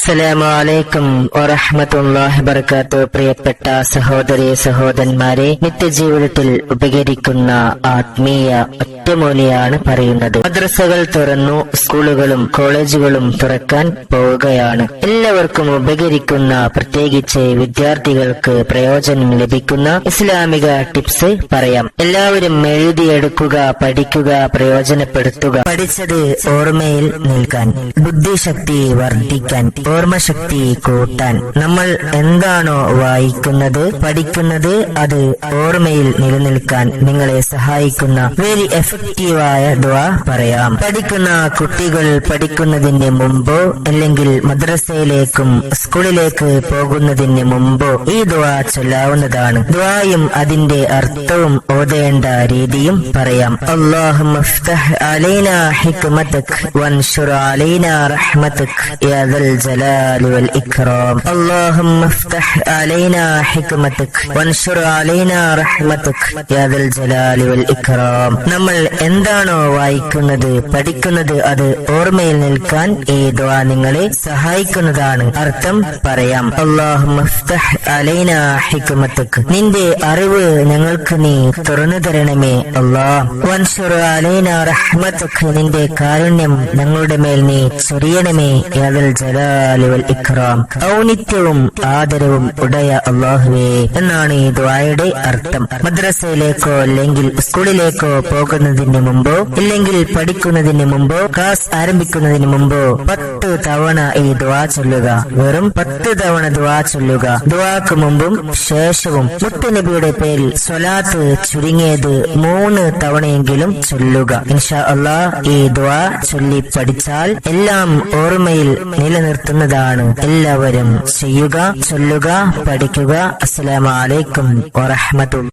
അസ്സലാമു അലൈക്കും വറഹ്മത്തുള്ളാഹി വബറകാത്തു. പ്രിയപ്പെട്ട സഹോദരി സഹോദരന്മാരെ നിത്യജീവിതത്തിൽ ഉപകരിക്കുന്ന ആത്മീയ ഒറ്റമൂലിയാണ് പറയുന്നത്. മദ്രസകൾ തുറന്നു സ്കൂളുകളും കോളേജുകളും തുറക്കാൻ പോവുകയാണ്. എല്ലാവർക്കും ഉപകരിക്കുന്ന പ്രത്യേകിച്ച് വിദ്യാർത്ഥികൾക്ക് പ്രയോജനം ലഭിക്കുന്ന ഇസ്ലാമിക ടിപ്സ് പറയാം. എല്ലാവരും എഴുതിയെടുക്കുക പഠിക്കുക പ്രയോജനപ്പെടുത്തുക. പഠിച്ചത് ഓർമ്മയിൽ നിൽക്കാൻ ബുദ്ധിശക്തി വർദ്ധിക്കാൻ ഓർമ്മശക്തി കൂട്ടാൻ നമ്മൾ എന്താണോ വായിക്കുന്നത് പഠിക്കുന്നത് അത് ഓർമ്മയിൽ നിലനിൽക്കാൻ നിങ്ങളെ സഹായിക്കുന്ന വെരി എഫക്റ്റീവായ ദ്വാ പറയാം. പഠിക്കുന്ന കുട്ടികൾ പഠിക്കുന്നതിന് മുമ്പോ അല്ലെങ്കിൽ മദ്രസയിലേക്കും സ്കൂളിലേക്ക് പോകുന്നതിന് മുമ്പോ ഈ ദ്വാ ചൊല്ലാവുന്നതാണ്. ദ്വായും അതിന്റെ അർത്ഥവും ഓതേണ്ട രീതിയും പറയാം. അള്ളാഹു അലൈന ഹിക്മതക് വൻഷുർ റഹ്മതക് യാ الجلال والإكرام اللهم افتح علينا حكمتك وانشر علينا رحمتك يا ذا الجلال والإكرام നമ്മൾ എന്താണോ വായിക്കുന്നത് പഠിക്കുന്നത് അത് ഓർമ്മയിൽ നിൽക്കാൻ ഈ ദ്വാ നിങ്ങളെ സഹായിക്കുന്നതാണ് അർത്ഥം പറയാം اللهم افتح علينا حكمتك നിന്റെ അറിവ് ഞങ്ങൾക്ക് നീ തുറന്നു തരണമേ അല്ലാഹ് വൻഷുർ അലൈന റഹ്മത്തുക്ക് നിന്റെ കാരുണ്യം ഞങ്ങളുടെ മേൽ നീ ചൊരിയണമേ യാദൽ ജലാലി വൽ ആദരവും ഉടയ അള്ളാഹുവേ എന്നാണ് ഈ ദ്വായയുടെ അർത്ഥം. മദ്രസയിലേക്കോ അല്ലെങ്കിൽ സ്കൂളിലേക്കോ പോകുന്നതിന് മുമ്പോ ഇല്ലെങ്കിൽ പഠിക്കുന്നതിന് മുമ്പോ ക്ലാസ് ആരംഭിക്കുന്നതിന് മുമ്പോ പത്ത് തവണ ഈ ദ്വാ ചൊല്ലുക. വെറും പത്ത് തവണ ദ്വാ ചൊല്ലുക. ദ്വാക്ക് മുമ്പും ശേഷവും മുത്തുനബിയുടെ പേരിൽ സ്വലാത്ത് ചുരുങ്ങിയത് മൂന്ന് തവണയെങ്കിലും ചൊല്ലുക. ഇൻഷാ അള്ളാഹ് ഈ ദ്വാ ചൊല്ലി പഠിച്ചാൽ എല്ലാം ഓർമ്മയിൽ നിലനിർത്തുന്നതാണ് എല്ലാവരും ചെയ്യുക ചൊല്ലുക പഠിക്കുക. അസ്സലാമലൈക്കും വറഹമത്തുള്ള